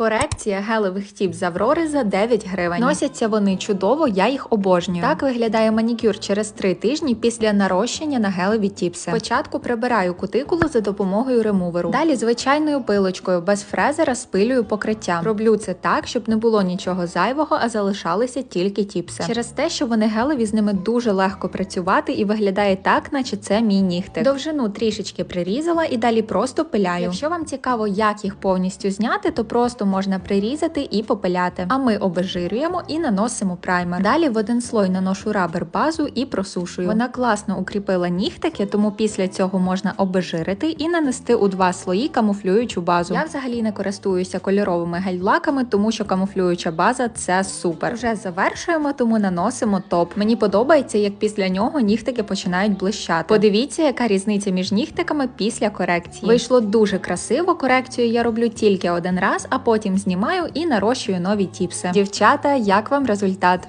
Корекція гелевих тіп з Аврори за 9 гривень. Носяться вони чудово, я їх обожнюю. Так виглядає манікюр через 3 тижні після нарощення на гелеві тіпси. Спочатку прибираю кутикулу за допомогою ремуверу. Далі звичайною пилочкою без фрезера спилюю покриття. Роблю це так, щоб не було нічого зайвого, а залишалися тільки тіпси. Через те, що вони гелеві, з ними дуже легко працювати і виглядає так, наче це мій нігтик. Довжину трішечки прирізала і далі просто пиляю. Якщо вам цікаво, як їх повністю зняти, то просто можна прирізати і попиляти. А ми обезжирюємо і наносимо праймер. Далі в один слой наношу рабер базу і просушую. Вона класно укріпила нігтики, тому після цього можна обезжирити і нанести у два слої камуфлюючу базу. Я взагалі не користуюся кольоровими гель-лаками, тому що камуфлююча база це супер. Вже завершуємо, тому наносимо топ. Мені подобається, як після нього нігтики починають блищати. Подивіться, яка різниця між нігтиками після корекції. Вийшло дуже красиво. Корекцію я роблю тільки один раз, а потім знімаю і нарощую нові тіпси. Дівчата, як вам результат?